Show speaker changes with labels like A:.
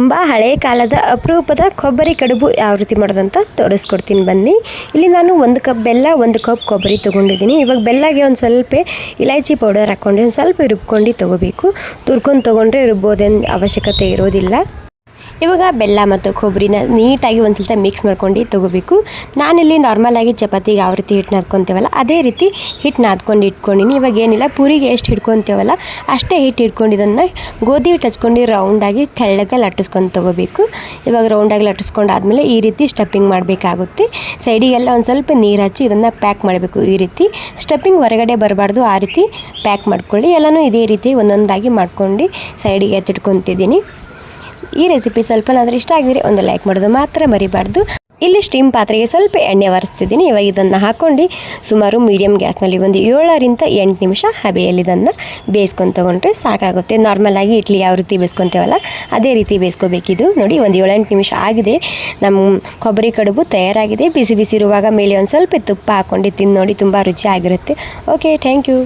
A: ತುಂಬ ಹಳೆಯ ಕಾಲದ ಅಪರೂಪದ ಕೊಬ್ಬರಿ ಕಡುಬು ಯಾವ ರೀತಿ ಮಾಡೋದಂತ ತೋರಿಸ್ಕೊಡ್ತೀನಿ ಬನ್ನಿ. ಇಲ್ಲಿ ನಾನು ಒಂದು ಕಪ್ ಬೆಲ್ಲ, ಒಂದು ಕಪ್ ಕೊಬ್ಬರಿ ತೊಗೊಂಡಿದ್ದೀನಿ. ಇವಾಗ ಬೆಲ್ಲಗೆ ಒಂದು ಸ್ವಲ್ಪ ಇಲೈಚಿ ಪೌಡರ್ ಹಾಕ್ಕೊಂಡು ಒಂದು ಸ್ವಲ್ಪ ರುಬ್ಕೊಂಡು ತೊಗೋಬೇಕು. ತುರ್ಕೊಂಡು ತೊಗೊಂಡ್ರೆ ರುಬ್ಬೋದೇನು ಅವಶ್ಯಕತೆ ಇರೋದಿಲ್ಲ. ಇವಾಗ ಬೆಲ್ಲ ಮತ್ತು ಕೊಬ್ಬರಿನ ನೀಟಾಗಿ ಒಂದು ಸ್ವಲ್ಪ ಮಿಕ್ಸ್ ಮಾಡ್ಕೊಂಡು ತೊಗೋಬೇಕು. ನಾನಿಲ್ಲಿ ನಾರ್ಮಲಾಗಿ ಚಪಾತಿಗೆ ಯಾವ ರೀತಿ ಹಿಟ್ಟು ನಾದ್ಕೊತೇವಲ್ಲ, ಅದೇ ರೀತಿ ಹಿಟ್ಟು ನಾದ್ಕೊಂಡು ಇಟ್ಕೊಂಡಿನಿ. ಇವಾಗ ಏನಿಲ್ಲ, ಪೂರಿಗೆ ಎಷ್ಟು ಹಿಡ್ಕೊತೇವಲ್ಲ, ಅಷ್ಟೇ ಹಿಟ್ಟು ಹಿಡ್ಕೊಂಡಿದ್ದನ್ನು ಗೋಧಿ ಹಿಟ್ಟು ಹಚ್ಕೊಂಡು ರೌಂಡಾಗಿ ತೆಳ್ಳಗೆ ಲಟ್ಟಿಸ್ಕೊಂಡು ತೊಗೋಬೇಕು. ಇವಾಗ ರೌಂಡಾಗಿ ಲಟ್ಟಿಸ್ಕೊಂಡಾದ್ಮೇಲೆ ಈ ರೀತಿ ಸ್ಟಫಿಂಗ್ ಮಾಡಬೇಕಾಗುತ್ತೆ. ಸೈಡಿಗೆಲ್ಲ ಒಂದು ಸ್ವಲ್ಪ ನೀರು ಹಚ್ಚಿ ಇದನ್ನು ಪ್ಯಾಕ್ ಮಾಡಬೇಕು ಈ ರೀತಿ. ಸ್ಟಫಿಂಗ್ ಹೊರಗಡೆ ಬರಬಾರ್ದು, ಆ ರೀತಿ ಪ್ಯಾಕ್ ಮಾಡ್ಕೊಳ್ಳಿ. ಎಲ್ಲನೂ ಇದೇ ರೀತಿ ಒಂದೊಂದಾಗಿ ಮಾಡ್ಕೊಂಡು ಸೈಡಿಗೆ ಎತ್ತಿಟ್ಕೊತಿದ್ದೀನಿ. ಈ ರೆಸಿಪಿ ಸ್ವಲ್ಪನಾದರೂ ಇಷ್ಟ ಆಗಿದ್ರೆ ಒಂದು ಲೈಕ್ ಮಾಡೋದು ಮಾತ್ರ ಮರಿಬಾರ್ದು. ಇಲ್ಲಿ ಸ್ಟೀಮ್ ಪಾತ್ರೆಗೆ ಸ್ವಲ್ಪ ಎಣ್ಣೆ ಒರೆಸ್ತಿದ್ದೀನಿ ಇವಾಗ ಇದನ್ನು ಹಾಕ್ಕೊಂಡು ಸುಮಾರು ಮೀಡಿಯಮ್ ಗ್ಯಾಸ್ನಲ್ಲಿ ಒಂದು ಏಳರಿಂದ ಎಂಟು ನಿಮಿಷ ಹಬೆಯಲ್ಲಿ ಇದನ್ನು ಬೇಯಿಸ್ಕೊಂಡು ತೊಗೊಂಡ್ರೆ ಸಾಕಾಗುತ್ತೆ. ನಾರ್ಮಲಾಗಿ ಇಡ್ಲಿ ಯಾವ ರೀತಿ ಬೇಯಿಸ್ಕೊತೇವಲ್ಲ, ಅದೇ ರೀತಿ ಬೇಯಿಸ್ಕೋಬೇಕಿದು ನೋಡಿ, ಒಂದು ಏಳೆಂಟು ನಿಮಿಷ ಆಗಿದೆ. ನಮ್ಮ ಕೊಬ್ಬರಿ ಕಡುಬು ತಯಾರಾಗಿದೆ. ಬಿಸಿ ಬಿಸಿ ಇರುವಾಗ ಮೇಲೆ ಒಂದು ಸ್ವಲ್ಪ ತುಪ್ಪ ಹಾಕ್ಕೊಂಡು ತಿಂದು ನೋಡಿ, ತುಂಬ ರುಚಿಯಾಗಿರುತ್ತೆ. Okay thank you